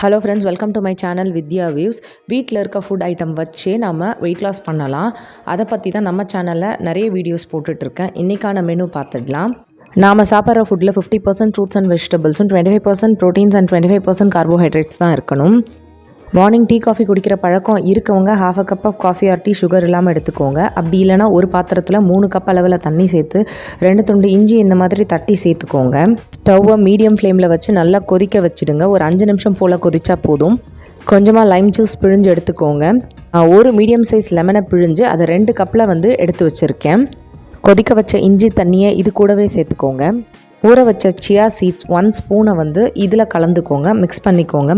Hello friends welcome to my channel Vidya views வீட்டில் இருக்க food item வச்சே நம்ம வெயிட் லாஸ் பண்ணலாம். அதை பற்றி தான் நம்ம சேனலில் நிறைய வீடியோஸ் போட்டுட்ருக்கேன். இன்றைக்கான மெனு பார்த்துடலாம். நாம் சாப்பிட்ற ஃபுட்டில் fifty percent fruits and வெஜிடபிள்ஸும் twenty five percent proteins and twenty five percent carbohydrates தான் இருக்கணும். மார்னிங் டீ காஃபி குடிக்கிற பழக்கம் இருக்கவங்க half a cup of coffee or tea sugar இல்லாமல் எடுத்துக்கோங்க. அப்படி இல்லைனா ஒரு பாத்திரத்தில் மூணு கப் அளவில் தண்ணி சேர்த்து ரெண்டு துண்டு இஞ்சி இந்த மாதிரி தட்டி சேர்த்துக்கோங்க. ஸ்டவ்வை மீடியம் ஃப்ளேமில் வச்சு நல்லா கொதிக்க வச்சுடுங்க. ஒரு அஞ்சு நிமிஷம் போல் கொதிச்சா போதும். கொஞ்சமாக லைம் ஜூஸ் பிழிஞ்சு எடுத்துக்கோங்க. ஒரு மீடியம் சைஸ் லெமனை பிழிஞ்சு அதை ரெண்டு கப்பில் வந்து எடுத்து வச்சுருக்கேன். கொதிக்க வச்ச இஞ்சி தண்ணியை இது கூடவே சேர்த்துக்கோங்க. ஊற வச்ச சியா சீட்ஸ் ஒன் ஸ்பூனை வந்து இதில் கலந்துக்கோங்க மிக்ஸ் பண்ணிக்கோங்க.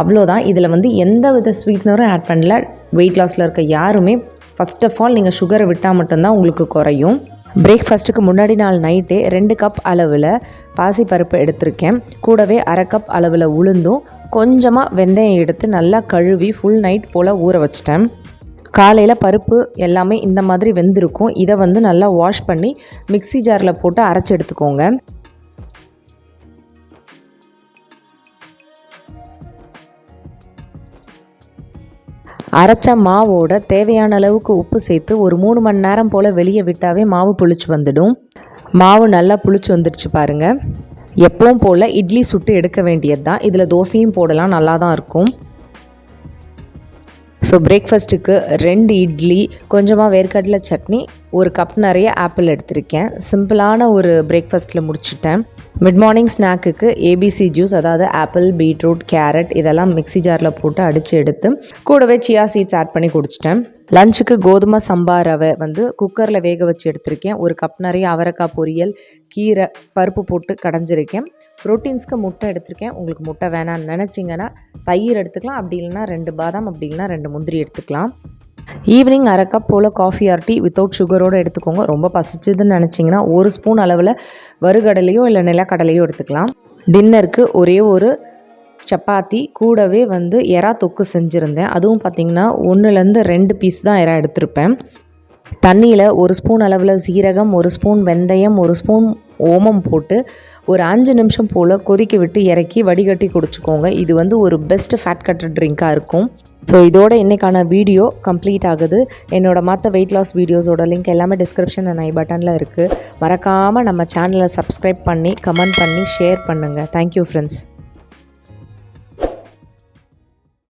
அவ்வளோதான் இதில் வந்து எந்த வித ஸ்வீட்னரும் ஆட் பண்ணல வெயிட் லாஸில் இருக்க யாருமே ஃபஸ்ட் ஆஃப் ஆல் நீங்கள் சுகரை விட்டால் மட்டும்தான் உங்களுக்கு குறையும். பிரேக்ஃபாஸ்ட்டுக்கு முன்னாடி நாள் நைட்டே ரெண்டு கப் அளவில் பாசிப்பருப்பு எடுத்திருக்கேன். கூடவே அரை கப் அளவில் உளுந்தும் கொஞ்சமாக வெந்தயம் எடுத்து நல்லா கழுவி ஃபுல் நைட் போல் ஊற வச்சிட்டேன். காலையில் பருப்பு எல்லாமே இந்த மாதிரி வெந்திருக்கும். இதை வந்து நல்லா வாஷ் பண்ணி மிக்ஸி ஜாரில் போட்டு அரைச்சி எடுத்துக்கோங்க. அரைச்ச மாவோட தேவையான அளவுக்கு உப்பு சேர்த்து ஒரு மூணு மணி நேரம் போல் வெளியே விட்டாவே மாவு புளிச்சு வந்துடும். மாவு நல்லா புளிச்சு வந்துடுச்சு பாருங்கள் எப்பவும் போல் இட்லி சுட்டு எடுக்க வேண்டியது தான் இதில் தோசையும் போடலாம் நல்லா தான் இருக்கும். ஸோ பிரேக்ஃபாஸ்ட்டுக்கு ரெண்டு இட்லி கொஞ்சமாக வேர்க்கடலை சட்னி ஒரு கப் நிறைய ஆப்பிள் எடுத்திருக்கேன். சிம்பிளான ஒரு பிரேக்ஃபாஸ்ட்டில் முடிச்சுட்டேன். மிட் மார்னிங் ஸ்நாக்குக்கு ஏபிசி ஜூஸ் அதாவது ஆப்பிள் பீட்ரூட் கேரட் இதெல்லாம் மிக்ஸி ஜாரில் போட்டு அடித்து எடுத்து கூடவே சியா சீட்ஸ் ஆட் பண்ணி குடிச்சிட்டேன். லஞ்சுக்கு கோதுமை சம்பா ரவை வந்து குக்கரில் வேக வச்சு எடுத்திருக்கேன். ஒரு கப் நிறைய அவரைக்காய் பொரியல் கீரை பருப்பு போட்டு கடைஞ்சிருக்கேன். ப்ரோட்டீன்ஸ்க்கு முட்டை எடுத்திருக்கேன். உங்களுக்கு முட்டை வேணான்னு நினச்சிங்கன்னா தயிர் எடுத்துக்கலாம். அப்படி இல்லைனா ரெண்டு பாதாம் அப்படி இல்லைனா ரெண்டு முந்திரி எடுத்துக்கலாம். ஈவினிங் அரை கப் போல் காஃபி ஆர் டீ வித்தவுட் சுகரோடு எடுத்துக்கோங்க. ரொம்ப பசிச்சதுன்னு நினச்சிங்கன்னா ஒரு ஸ்பூன் அளவில் வறுகடலையோ இல்லை நிலக்கடலையோ எடுத்துக்கலாம். டின்னருக்கு ஒரே ஒரு சப்பாத்தி கூடவே வந்து எறா தொக்கு செஞ்சுருந்தேன். அதுவும் பார்த்திங்கன்னா ஒன்றுலேருந்து ரெண்டு பீஸ் தான் எறா எடுத்திருப்பேன். தண்ணியில் ஒரு ஸ்பூன் அளவில் சீரகம் ஒரு ஸ்பூன் வெந்தயம் ஒரு ஸ்பூன் ஓமம் போட்டு ஒரு அஞ்சு நிமிஷம் போல் கொதிக்க விட்டு இறக்கி வடிகட்டி குடிச்சிக்கோங்க. இது வந்து ஒரு பெஸ்ட் ஃபேட் கட்டர் ட்ரிங்காக இருக்கும். ஸோ இதோட இன்றைக்கான வீடியோ கம்ப்ளீட் ஆகுது. என்னோடய மற்ற வெயிட் லாஸ் வீடியோஸோட லிங்க் எல்லாமே டிஸ்கிரிப்ஷன் அண்ட் ஐ பட்டனில் இருக்குது மறக்காமல் நம்ம சேனலை சப்ஸ்கிரைப் பண்ணி கமெண்ட் பண்ணி ஷேர் பண்ணுங்கள் தேங்க்யூ ஃப்ரெண்ட்ஸ்